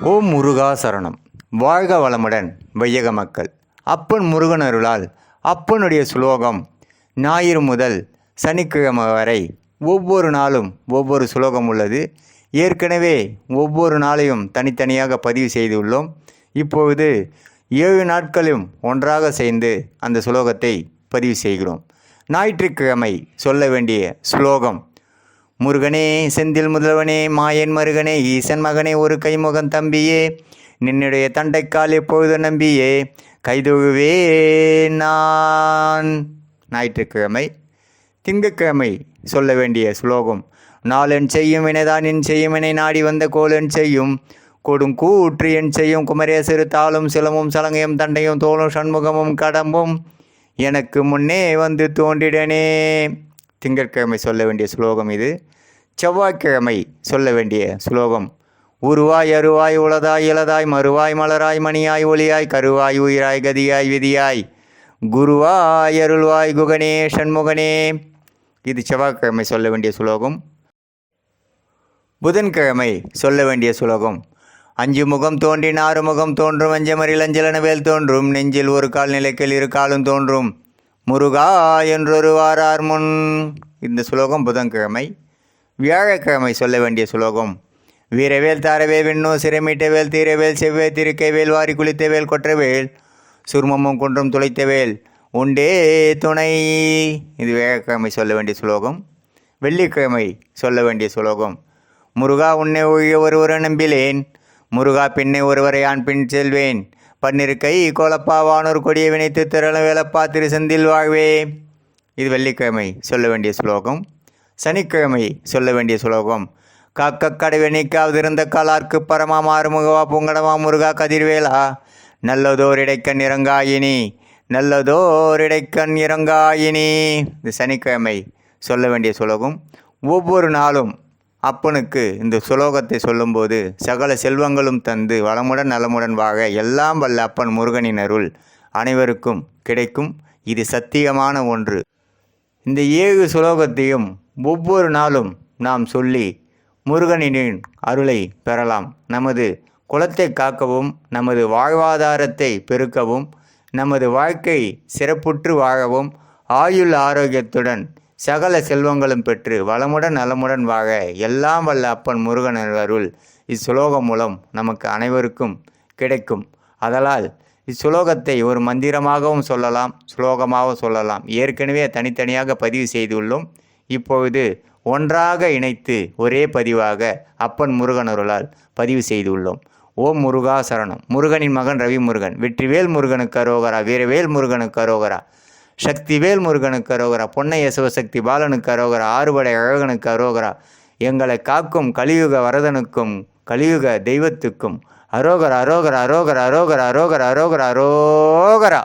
ஓம் முருகா சரணம். வாழ்க வளமுடன் வையக மக்கள். அப்பன் முருகன் அருளால் அப்பனுடைய சுலோகம் ஞாயிறு முதல் சனிக்கிழமை வரை ஒவ்வொரு நாளும் ஒவ்வொரு சுலோகம் உள்ளது. ஏற்கனவே ஒவ்வொரு நாளையும் தனித்தனியாக பதிவு செய்துள்ளோம். இப்பொழுது ஏழு நாட்களும் ஒன்றாக சேர்ந்து அந்த சுலோகத்தை பதிவு செய்கிறோம். ஞாயிற்றுக்கிழமை சொல்ல வேண்டிய சுலோகம் முருகனே செந்தில் முதல்வனே மாயன் மருகனே ஈசன் மகனே ஒரு கைமுகன் தம்பியே நின்னுடைய தண்டைக்கால் எப்பொழுது நம்பியே கைதுகுவே நான். ஞாயிற்றுக்கிழமை திங்கட்கிழமை சொல்ல வேண்டிய சுலோகம். நாளென் செய்யும் வினைதான் என் செய்யும் வினை நாடி வந்த கோலென் செய்யும் கொடும் கூற்று என் செய்யும் குமரேசரு தாளும் சிலமும் சலங்கையும் தண்டையும் தோளும் சண்முகமும் கடம்பும் எனக்கு முன்னே வந்து தோன்றிடனே. திங்கட்கிழமை சொல்ல வேண்டிய சுலோகம் இது. செவ்வாய்க்கிழமை சொல்ல வேண்டிய சுலோகம். உருவாய் அருவாய் உளதாய் இளதாய் மறுவாய் மலராய் மணியாய் ஒளியாய் கருவாய் உயிராய் கதியாய் விதியாய். குருவாய் அருள்வாய் குகனே சண்முகனே. இது செவ்வாய்க்கிழமை சொல்ல வேண்டிய சுலோகம். புதன்கிழமை சொல்ல வேண்டிய சுலோகம். அஞ்சு முகம் தோன்றின் ஆறு முகம் தோன்றும் அஞ்சமரில் அஞ்சலனவேல் தோன்றும். நெஞ்சில் ஒரு கால் நிலைக்கில் இரு காலும் தோன்றும். முருகா என்றொரு வாரார் முன். இந்த சுலோகம் புதன்கிழமை. வியாழக்கிழமை சொல்ல வேண்டிய சுலோகம். வீரவேல் தாரவே விண்ணோ சிறைமீட்ட வேல் தீரவேல் செவ்வே திருக்கை வேல் வாரி குளித்த வேல் கொற்றவேல் சுர்மமும் குன்றும் துளைத்த வேல் உண்டே துணை. இது வியாழக்கிழமை சொல்ல வேண்டிய சுலோகம். வெள்ளிக்கிழமை சொல்ல வேண்டிய சுலோகம். முருகா உன்னை ஒழிய ஒருவரை நம்பிலேன். முருகா பின்னை ஒருவரை யான் பின் செல்வேன். பன்னிருக்கை. கை கோலப்பா வானூர் கொடியை வினைத்து திரளும் வேலப்பா திருசந்தில் வாழ்வே. இது வெள்ளிக்கிழமை சொல்ல வேண்டிய சுலோகம். சனிக்கிழமை சொல்ல வேண்டிய சுலோகம். காக்க கடவை இருந்த காலார்க்கு பரமா மாறுமுகவா பொங்கடமா முருகா கதிர்வேலா. நல்லதோர் இடைக்கண் இறங்காயினி. நல்லதோர் இடைக்கண் இறங்காயினி. இது சனிக்கிழமை சொல்ல வேண்டிய சுலோகம். ஒவ்வொரு நாளும் அப்பனுக்கு இந்த சுலோகத்தை சொல்லும்போது சகல செல்வங்களும் தந்து வளமுடன் நலமுடன் வாழ எல்லாம் வல்ல அப்பன் முருகனின் அருள் அனைவருக்கும் கிடைக்கும். இது சத்தியமான ஒன்று. இந்த ஏழு சுலோகத்தையும் ஒவ்வொரு நாளும் நாம் சொல்லி முருகனின் அருளை பெறலாம். நமது குலத்தை காக்கவும் நமது வாழ்வாதாரத்தை பெருக்கவும் நமது வாழ்க்கை சிறப்புற்று வாழவும் ஆயுள் ஆரோக்கியத்துடன் சகல செல்வங்களும் பெற்று வளமுடன் நலமுடன் வாக எல்லாம் வல்ல அப்பன் முருகன் அருள். இச்சுலோகம் மூலம் நமக்கு அனைவருக்கும் கிடைக்கும். அதனால் இச்சுலோகத்தை ஒரு மந்திரமாகவும் சொல்லலாம் சுலோகமாகவும் சொல்லலாம். ஏற்கனவே தனித்தனியாக பதிவு செய்துள்ளோம். இப்பொழுது ஒன்றாக இணைத்து ஒரே பதிவாக அப்பன் முருகன் அருளால் பதிவு செய்துள்ளோம். ஓம் முருகா சரணம். முருகனின் மகன் ரவி முருகன் வெற்றிவேல் முருகனுக்கு அரோகரா வீரவேல் முருகனுக்கு அரோகரா. சக்திவேல் முருகனுக்கு அரோகரா பொன்னைய சிவசக்தி பாலனுக்கு அரோகரா ஆறுபடை அழகனுக்கு அரோகரா எங்களை காக்கும் கலியுக வரதனுக்கும் கலியுக தெய்வத்துக்கும் அரோகரா அரோகரா அரோகரா அரோகரா அரோகரா அரோகரா அரோகரா.